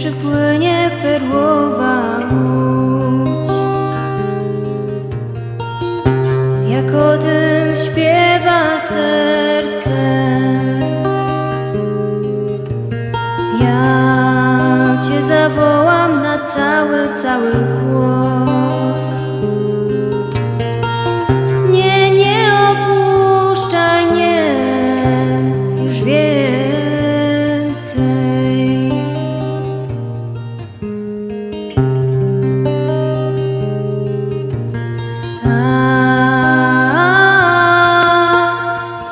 Przypłynie perłowa łódź. Jak o tym śpiewa serce. Ja Cię zawołam na cały, cały głos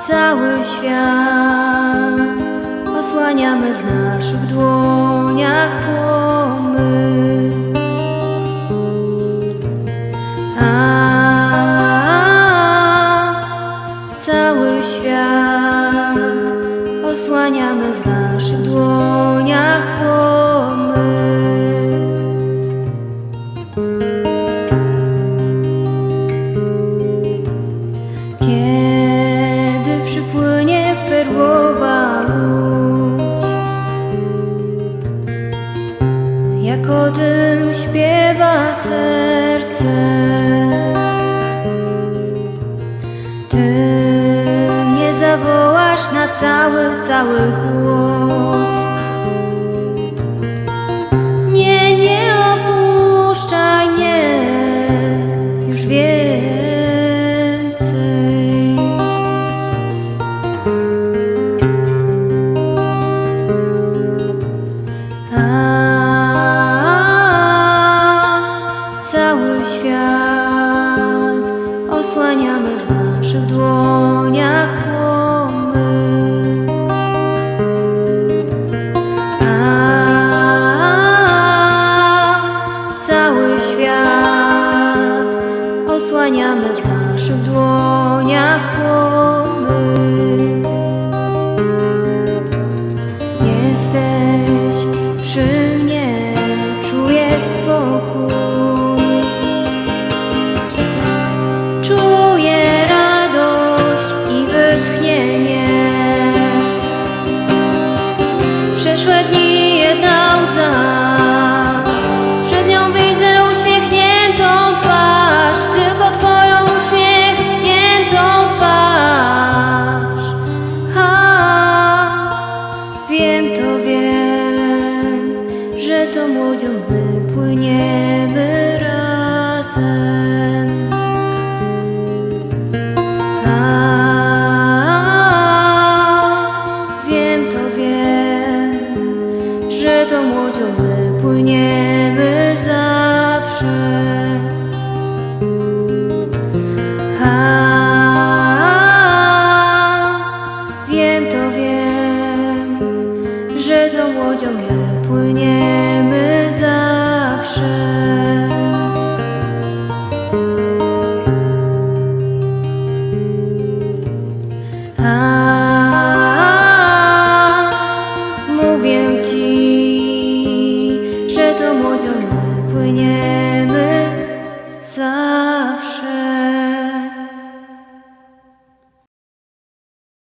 cały świat osłaniamy w naszych dłoniach pomyk. A, cały świat osłaniamy w naszych dłoniach pomyk. Serce. Ty mnie zawołasz na cały, cały głos świat. Osłaniamy w naszych dłoniach Przeszłe dni jedna łza, przez nią widzę uśmiechniętą twarz, tylko Twoją uśmiechniętą twarz. Ha, wiem to wiem, że to młodzią my płyniemy Wiem, to wiem, że tą łodzią my płyniemy zawsze. A, mówię ci, że tą łodzią my płyniemy.